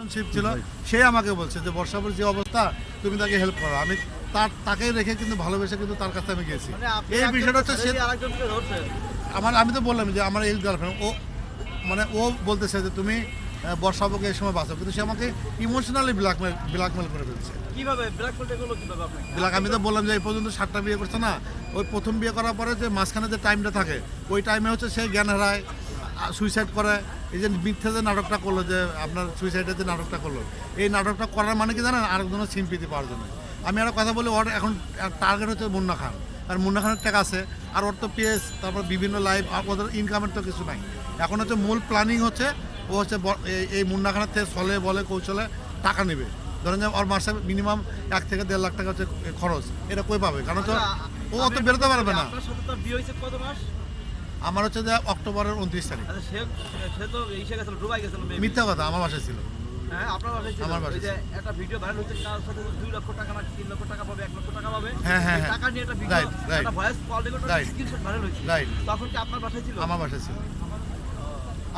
Relationship ছিল সে আমাকে বলছে যে বর্ষাপুর যে অবস্থা তুমি তাকে হেল্প করো। আমি তার তাকে রেখে কিন্তু ভালোবেসে কিন্তু তার কাছে আমি গেছি মানে এই বিষয়টা হচ্ছে সে আমার আমি তো বললাম যে আমার এই গার্লফ্রেন্ড ও মানে ও বলতেছে যে তুমি বর্ষাপুকে এই সময় বাঁচাও। কিন্তু সে আমাকে ইমোশনালি ব্ল্যাকমেল ব্ল্যাকমেল করে ফেলছে। কীভাবে? ব্ল্যাক আমি তো বললাম যে এই পর্যন্ত সাতটা বিয়ে করছে না? ওই প্রথম বিয়ে করার পরে যে মাঝখানে যে টাইমটা থাকে ওই টাইমে হচ্ছে সে জ্ঞান হারায় সুইসাইড করে। এই যে মিথ্যে যে নাটকটা করল যে আপনার সুইসাইডের যে নাটকটা করল এই নাটকটা করার মানে কি জানেন? আরেকজনের সিম্পিতি পাওয়ার জন্য। আমি একটা কথা বলি ওর এখন টার্গেট হচ্ছে মুন্না খান। আর মুন্না খানের টাকা আছে আর ওর তো পেস তারপর বিভিন্ন লাইভ ওদের ইনকামের তো কিছু নাই। এখন হচ্ছে মূল প্ল্যানিং হচ্ছে ও হচ্ছে এই- মুন্না খানের থেকে ছলে বলে কৌশলে টাকা নেবে। ধরেন যে ওর মাসে মিনিমাম এক থেকে দেড় লাখ টাকা হচ্ছে খরচ। এটা কই পাবে? কারণ তো ও অত বেরোতে পারবে না। বিয়ে কত মাস? আমার হচ্ছে যে অক্টোবরের উনত্রিশ তারিখ। আচ্ছা মিথ্যা কথা আমার বাসায় ছিল। আমার বাসায় একটা ভিডিও ভাইরাল তার দুই লক্ষ টাকা তিন লক্ষ টাকা পাবে এক লক্ষ টাকা পাবে এই। টাকা নিয়ে একটা ভিডিও Right, right. একটা ভয়েস কল রেকর্ড ভাইরাল হয়েছে। Right. তখন কি আপনার বাসায় ছিল? আমার বাসায় ছিল।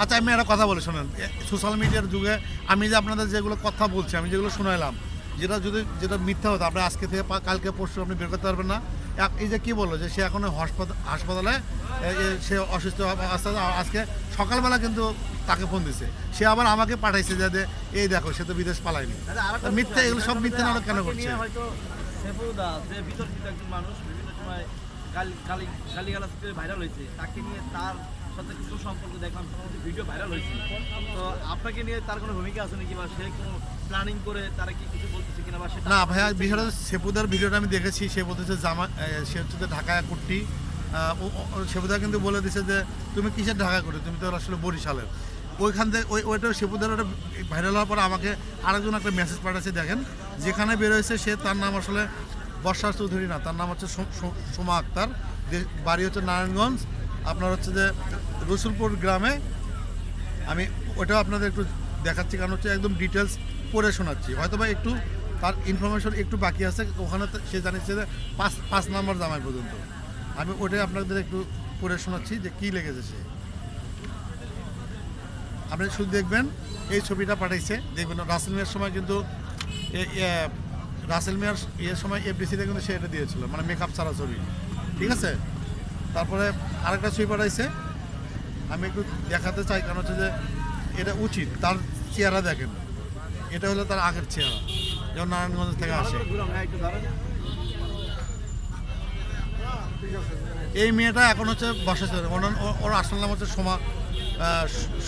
আচ্ছা আমি একটা কথা বলি শোনেন। সোশ্যাল মিডিয়ার যুগে আমি যে আপনাদের যেগুলো কথা বলছি আমি যেগুলো শুনাইলাম যেটা যদি যেটা মিথ্যা হতো আপনি আজকে থেকে কালকে পরশু আপনি বের করতে পারবেন না। এই যে কি বলল যে সে এখন হাসপাতাল সে অসুস্থ আস্তে আজকে সকালবেলা কিন্তু তাকে ফোন দিছে। সে আবার আমাকে পাঠাইছে যে যে, এই দেখো সে তো বিদেশ পালায়নি। মিথ্যা এগুলো সব মিথ্যা নাটক কেন করছে? মানুষ বিভিন্ন সময় গালিগালাজ করে ভাইরাল হয়েছে। তাকে নিয়ে তার সাথে কিছু সম্পর্ক দেখলাম ভিডিও ভাইরাল হয়েছে। তো আপনাকে নিয়ে তার কোনো ভূমিকা আছে নাকি বা সে কোনো প্ল্যানিং করে তারা কি কিছু বলতেছে কিনা বা সেটা না ভাইয়া বিষয়টা সেপুদার ভিডিওটা আমি দেখেছি সে বলতেছে জামা সে হচ্ছে যে ঢাকায় কুর্তি সেপুদা কিন্তু বলে দিছে যে তুমি কিসের ঢাকায় করো তুমি তো আসলে বরিশালের। ওইখান থেকে ওই ওইটা সেপুদার ওটা ভাইরাল হওয়ার পরে আমাকে আরেকজন একটা মেসেজ পাঠাচ্ছে দেখেন। যেখানে বেরোয়েছে সে তার নাম আসলে বর্ষা চৌধুরী না তার নাম হচ্ছে সোমা আক্তার। যে- বাড়ি হচ্ছে নারায়ণগঞ্জ। আপনার হচ্ছে যে রসুলপুর গ্রামে। আমি ওটাও আপনাদের একটু দেখাচ্ছি কারণ হচ্ছে একদম ডিটেলস পড়ে শোনাচ্ছি। হয়তো বা একটু তার ইনফরমেশন একটু বাকি আছে, ওখানে সে জানিয়েছে যে পাঁচ পাঁচ নাম্বার জামাই পর্যন্ত। আমি ওটাই আপনাদের একটু পড়ে শোনাচ্ছি যে কী লেগেছে সে। আপনি শুধু দেখবেন, এই ছবিটা পাঠাইছে, দেখবেন রাসেল মিয়ার সময় কিন্তু রাসেল মিয়ার ইয়ের সময় এফডিসিতে কিন্তু সে এটা দিয়েছিল মানে মেকআপ ছাড়া ছবি। ঠিক আছে? তারপরে আরেকটা ছবি পাঠাইছে, আমি একটু দেখাতে চাই, কারণ হচ্ছে যে এটা উচিত, তার চেহারা দেখেন। এটা হলো তার আগের চেহারা যেমন নারায়ণগঞ্জ থেকে আসে। এই মেয়েটা এখন হচ্ছে বসা ছিল ওর আসল নাম হচ্ছে সোমা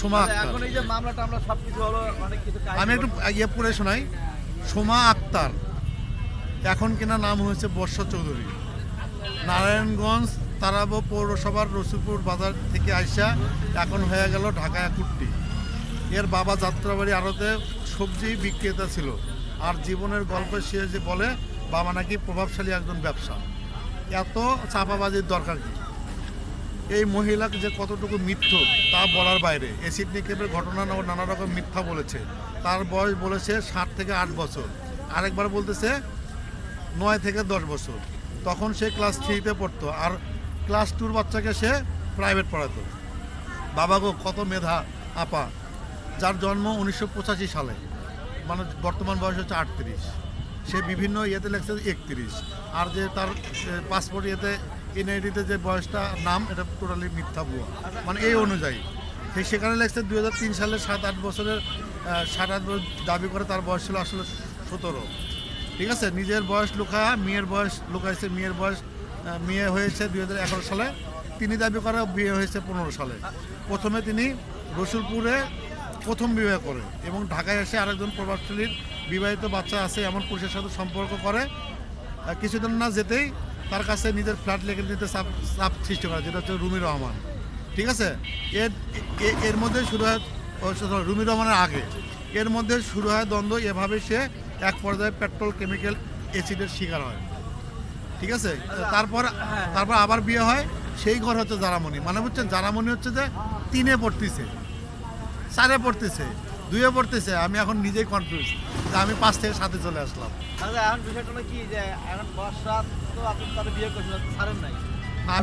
সোমা আমি একটু ইয়ে পড়ে শোনাই। সোমা আক্তার এখন কিনা নাম হয়েছে বর্ষা চৌধুরী। নারায়ণগঞ্জ তারাবো পৌরসভার রসুলপুর বাজার থেকে আইসা এখন হয়ে গেল ঢাকা কুট্টি। এর বাবা যাত্রাবাড়ি আড়তে সবজি বিক্রেতা ছিল। আর জীবনের গল্পে সে যে বলে, বাবা নাকি প্রভাবশালী একজন ব্যবসা। এত চাপাবাজির দরকার কি? এই মহিলাকে যে কতটুকু মিথ্য, তা বলার বাইরে। অ্যাসিড নিক্ষেপের ঘটনা ও নানা রকম মিথ্যা বলেছে। তার বয়স বলেছে ষাট থেকে আট বছর। আরেকবার বলতেছে, নয় থেকে দশ বছর। তখন সে ক্লাস থ্রিতে পড়তো, আর ক্লাস টুর বাচ্চাকে সে প্রাইভেট পড়াতো। বাবা গো, কত মেধা, আপা। যার জন্ম উনিশশো পঁচাশি সালে। মানে বর্তমান বয়স হচ্ছে আটত্রিশ। সে বিভিন্ন ইয়েতে লেখছে একত্রিশ। আর যে তার পাসপোর্ট ইয়েতে এনআইডিতে যে বয়সটা, নাম, এটা টোটালি মিথ্যা ভুয়া। মানে এই অনুযায়ী। সে সেখানে লেখছে দু হাজার তিন সালে সাত আট বছরের সাত আট বছর দাবি করে তার বয়স ছিল আসলে সতেরো। ঠিক আছে? নিজের বয়স লুকায়া, মেয়ের বয়স লুকাইছে, মেয়ের বয়স মেয়ে হয়েছে দু হাজার এগারো সালে। তিনি দাবি করে বিয়ে হয়েছে পনেরো সালে। প্রথমে তিনি রসুলপুরে প্রথম বিবাহ করে এবং ঢাকায় এসে আরেকজন প্রভাবশালীর বিবাহিত বাচ্চা আছে এমন পুরুষের সাথে সম্পর্ক করে। কিছুদিন না যেতেই তার কাছে নিজের ফ্ল্যাট লেগে নিতে চাপ চাপ সৃষ্টি করে যেটা হচ্ছে রুমি রহমান। ঠিক আছে? এর এর মধ্যে শুরু হয় রুমি রহমানের আগে। এর মধ্যে শুরু হয় দ্বন্দ্ব এভাবে সে এক পর্যায়ে পেট্রোল কেমিক্যাল অ্যাসিডের শিকার হয়। ঠিক আছে? তারপর তারপর আবার বিয়ে হয় সেই ঘর হচ্ছে জারামণি মানে বুঝছেন জারামণি হচ্ছে যে তিনে পড়তেছে। চারে পড়তেছে দুয়ে পড়তেছে, আমি এখন নিজেই কনফিউজ যে আমি পাঁচ থেকে সাথে চলে আসলাম। এখন বিষয়টা কি যে, এখন বর্ষা তো আপনি তাদের বিয়ে করছেন সারেন নাই?